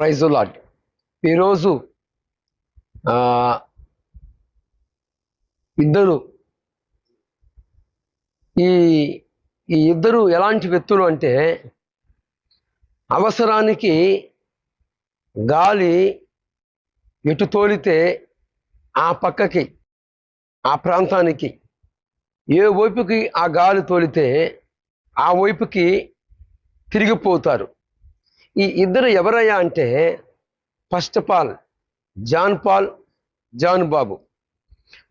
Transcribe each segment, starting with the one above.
Praise lot ఈరోజు ఇద్దరు ఈ ఈ ఇద్దరు ఎలాంటి వ్యక్తులు అంటే అవసరానికి గాలి ఎటు తోలితే ఆ పక్కకి ఆ ప్రాంతానికి ఏ వైపుకి ఆ గాలి తోలితే ఆ వైపుకి తిరిగిపోతారు. ఈ ఇద్దరు ఎవరయ్యా అంటే first of all John Paul John Babu.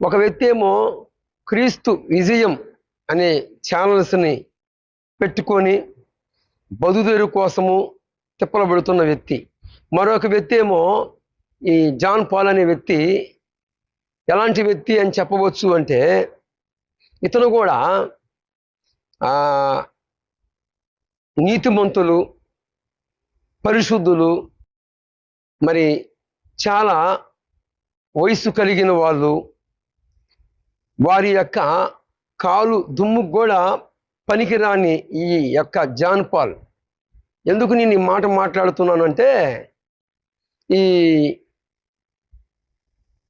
ఒక వ్యక్తి ఏమో క్రీస్తు విజయం అనే ఛానల్స్ని పెట్టుకొని బదుదేరు కోసము తిప్పలబడుతున్న వ్యక్తి. మరొక వ్యక్తి ఏమో ఈ జాన్ పాల్ అనే వ్యక్తి ఎలాంటి వ్యక్తి అని చెప్పవచ్చు అంటే ఇతను కూడా నీతిమంతులు పరిశుద్ధులు మరి చాలా వయసు కలిగిన వాళ్ళు వారి యొక్క కాలు దుమ్ము కూడా పనికిరాని ఈ యొక్క జాన్పాల్. ఎందుకు నేను ఈ మాట మాట్లాడుతున్నాను అంటే ఈ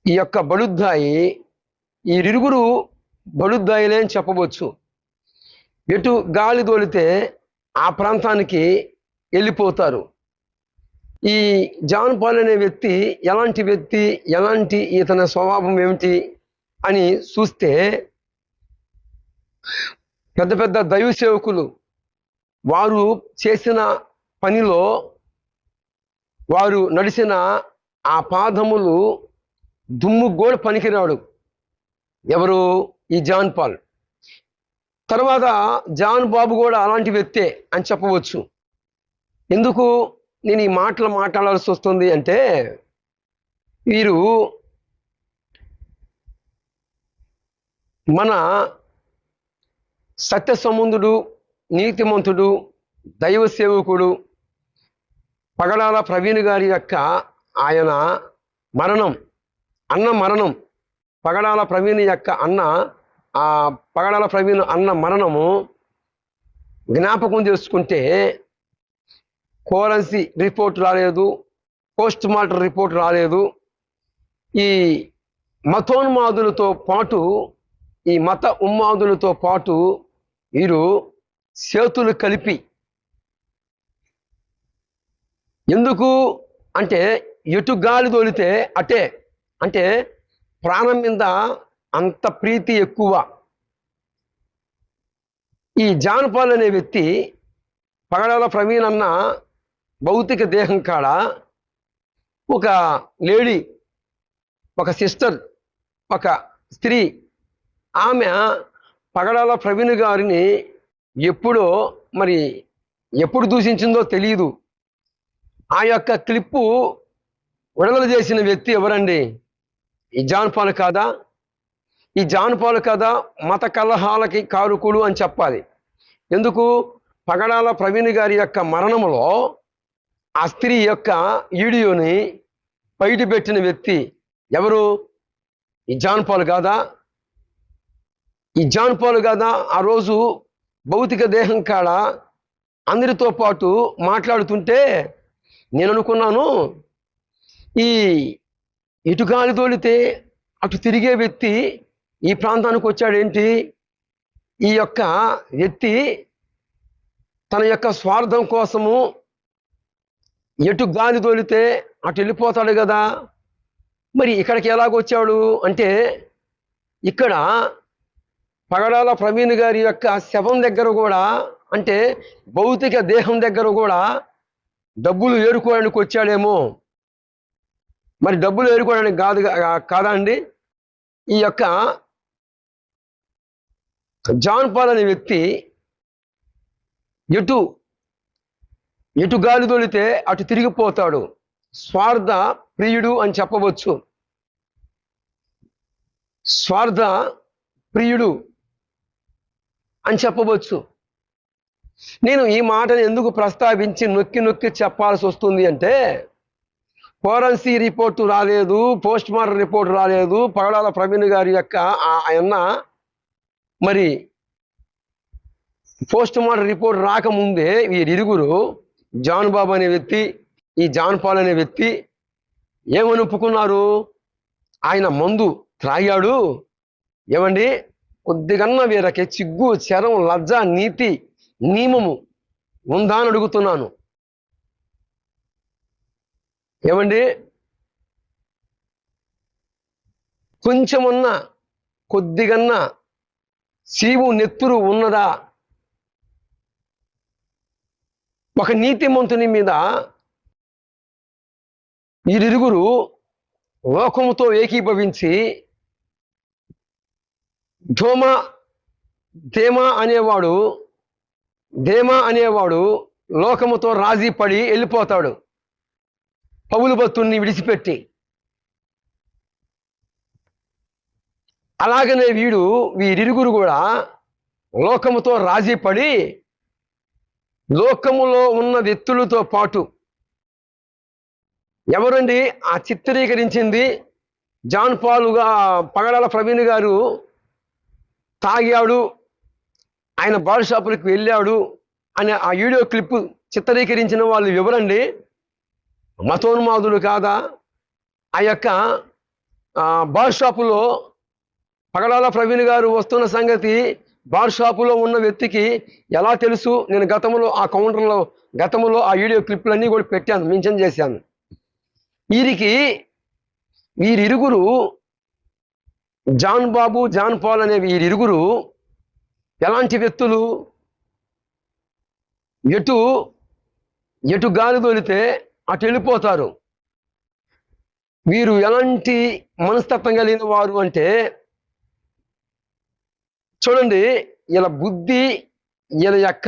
ఈ యొక్క బడుద్దాయి ఈ ఇరుగురు బడుద్దాయిలే అని చెప్పవచ్చు. ఎటు గాలి దోలితే ఆ ప్రాంతానికి వెళ్ళిపోతారు. ఈ జాన్ పాల్ అనే వ్యక్తి ఎలాంటి వ్యక్తి ఎలాంటి ఇతని స్వభావం ఏమిటి అని చూస్తే పెద్ద పెద్ద దైవ సేవకులు వారు చేసిన పనిలో వారు నడిచిన ఆ పాదములు దుమ్ము కూడా పనికిరాడు. ఎవరు? ఈ జాన్ పాల్. తర్వాత జాన్ బాబు కూడా అలాంటి వ్యక్తే అని చెప్పవచ్చు. ఎందుకు? నేను ఈ మాటలు మాట్లాడాల్సి వస్తుంది అంటే వీరు మన సత్య సంబంధుడు నీతిమంతుడు దైవ సేవకుడు పగడాల ప్రవీణ్ గారి యొక్క ఆయన మరణం అన్న మరణం పగడాల ప్రవీణ్ యొక్క అన్న ఆ పగడాల ప్రవీణ్ అన్న మరణము జ్ఞాపకం చేసుకుంటే కోరెన్సీ రిపోర్ట్ రాలేదు పోస్ట్ మార్టం రిపోర్ట్ రాలేదు. ఈ మతోన్మాదులతో పాటు ఈ మత ఉన్మాదులతో పాటు వీరు చేతులు కలిపి ఎందుకు అంటే ఎటు గాలి తోలితే అటే అంటే ప్రాణం మీద అంత ప్రీతి ఎక్కువ. ఈ జానపాల్ అనే వ్యక్తి పగడాల ప్రవీణ్ అన్న భౌతిక దేహం కాడ? ఒక లేడీ ఒక సిస్టర్ ఒక స్త్రీ ఆమె పగడాల ప్రవీణ్ గారిని ఎప్పుడో మరి ఎప్పుడు దూషించిందో తెలియదు ఆ యొక్క క్లిప్పు విడుదల చేసిన వ్యక్తి ఎవరండి? ఈ జాన్ పాల్ కాదా? ఈ జాన్ పాల్ కాదా మత కలహాలకి కారుకుడు అని చెప్పాలి. ఎందుకు? పగడాల ప్రవీణ్ గారి యొక్క మరణములో ఆ స్త్రీ యొక్క వీడియోని బయట పెట్టిన వ్యక్తి ఎవరు? ఈ జాన్ పాల్ కాదా? ఈ జాన్ పాల్ కాదా? ఆ రోజు భౌతిక దేహం కాడ అందరితో పాటు మాట్లాడుతుంటే నేను అనుకున్నాను ఈ ఇటు గాలి తోలితే అటు తిరిగే వ్యక్తి ఈ ప్రాంతానికి వచ్చాడేంటి? ఈ యొక్క వ్యక్తి తన యొక్క స్వార్థం కోసము ఎటు గాలి తోలితే అటు వెళ్ళిపోతాడు కదా. మరి ఇక్కడికి ఎలాగొచ్చాడు అంటే ఇక్కడ పగడాల ప్రవీణ్ గారి యొక్క శవం దగ్గర కూడా అంటే భౌతిక దేహం దగ్గర కూడా డబ్బులు ఏరుకోవడానికి వచ్చాడేమో. మరి డబ్బులు ఏరుకోవడానికి కాదు కాదా అండి? ఈ యొక్క జాన్ పాల్ అనే వ్యక్తి ఎటు ఎటు గాలి దొలితే అటు తిరిగిపోతాడు. స్వార్థ ప్రియుడు అని చెప్పవచ్చు. స్వార్థ ప్రియుడు అని చెప్పవచ్చు. నేను ఈ మాటను ఎందుకు ప్రస్తావించి నొక్కి నొక్కి చెప్పాల్సి వస్తుంది అంటే ఫోరెన్సీ రిపోర్టు రాలేదు పోస్ట్ మార్టం రిపోర్ట్ రాలేదు పగడాల ప్రవీణ్ గారి యొక్క ఆయన మరి పోస్ట్ మార్టం రిపోర్ట్ రాకముందే వీరిరుగురు జాన్ బాబు అనే వ్యక్తి ఈ జాన్ పాల్ అనే వ్యక్తి ఏమని ఒప్పుకున్నారు ఆయన మందు త్రాగాడు. ఏమండి? కొద్దిగన్నా వీరకి చిగ్గు చరం లజ్జ నీతి నియమము ఉందా అని అడుగుతున్నాను. ఏమండి? కొంచెమున్న కొద్దిగన్నా సీవు నెత్తురు ఉన్నదా? ఒక నీతిమంతుని మీద వీరిరుగురు లోకముతో ఏకీభవించి ధోమ ధేమా అనేవాడు ధేమా అనేవాడు లోకముతో రాజీ పడి వెళ్ళిపోతాడు. పౌలు భక్తుణ్ణి విడిచిపెట్టి. అలాగనే వీడు వీరిరుగురు కూడా లోకముతో రాజీ పడి లోకములో ఉన్న వ్యక్తులతో పాటు ఎవరండి? ఆ చిత్రీకరించింది జాన్ పాలుగా పగడాల ప్రవీణ్ గారు తాగాడు ఆయన బాల్ షాపులకు వెళ్ళాడు అనే ఆ వీడియో క్లిప్ చిత్రీకరించిన వాళ్ళు ఎవరండి? మతోన్మాదులు కాదా? ఆ యొక్క బాల్ షాపులో పగడాల ప్రవీణ్ గారు వస్తున్న సంగతి బార్ షాపులో ఉన్న వ్యక్తికి ఎలా తెలుసు? నేను గతంలో ఆ కౌంటర్లో గతంలో ఆ వీడియో క్లిప్లన్నీ కూడా పెట్టాను మెన్షన్ చేశాను. వీరికి వీరిరుగురు జాన్ బాబు జాన్ పాల్ అనే వీరిరుగురు ఎలాంటి వ్యక్తులు? ఎటు ఎటు గాలి తోలితే అటు వెళ్ళిపోతారు. వీరు ఎలాంటి మనస్తత్వం కలిగిన వారు అంటే చూడండి ఇలా బుద్ధి వీళ్ళ యొక్క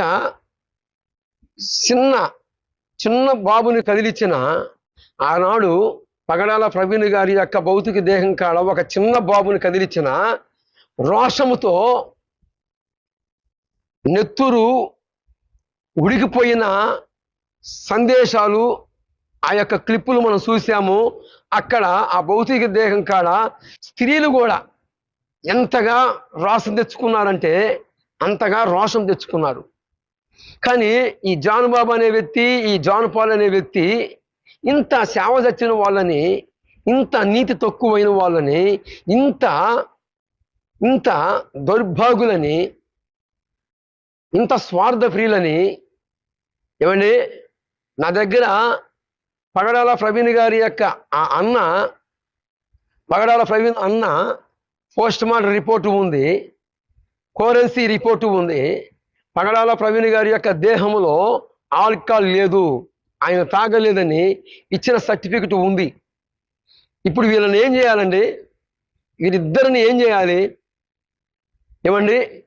చిన్న చిన్న బాబుని కదిలించిన ఆనాడు పగడాల ప్రవీణ్ గారి యొక్క భౌతిక దేహం కాడ ఒక చిన్న బాబుని కదిలించిన రోషముతో నెత్తురు ఉడికిపోయిన సందేశాలు ఆ యొక్క క్లిప్పులు మనం చూసాము. అక్కడ ఆ భౌతిక దేహం కాడ స్త్రీలు కూడా ఎంతగా రోషం తెచ్చుకున్నారంటే అంతగా రోషం తెచ్చుకున్నారు. కానీ ఈ జానుబాబు అనే వ్యక్తి ఈ జానుపాల్ అనే వ్యక్తి ఇంత సేవ చచ్చిన వాళ్ళని ఇంత నీతి తక్కువైన వాళ్ళని ఇంత ఇంత దౌర్భాగులని ఇంత స్వార్థ ప్రియులని ఏమండి? నా దగ్గర పగడాల ప్రవీణ్ గారి యొక్క ఆ అన్న పగడాల ప్రవీణ్ అన్న పోస్ట్ మార్టం రిపోర్టు ఉంది. కోరెన్సీ రిపోర్టు ఉంది. పగడాల ప్రవీణ్ గారి యొక్క దేహంలో ఆల్కహాల్ లేదు. ఆయన తాగలేదని ఇచ్చిన సర్టిఫికెట్ ఉంది. ఇప్పుడు వీళ్ళని ఏం చేయాలండి? వీరిద్దరిని ఏం చేయాలి? ఏమండి?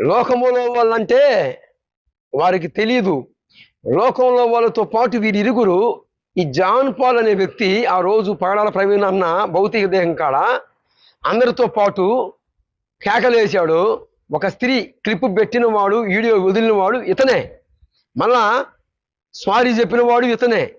లోకములో వాళ్ళంటే వారికి తెలియదు లోకంలో వాళ్ళతో పాటు వీరి ఇరుగురు ఈ జాన్ పాల్ అనే వ్యక్తి ఆ రోజు పగడాల ప్రవీణ్ అన్న భౌతిక దేహం కాడ? అందరితో పాటు కేకలేశాడు ఒక స్త్రీ క్లిప్ పెట్టిన వాడు వీడియో వదిలినవాడు ఇతనే. మళ్ళా స్వారీ చెప్పినవాడు ఇతనే.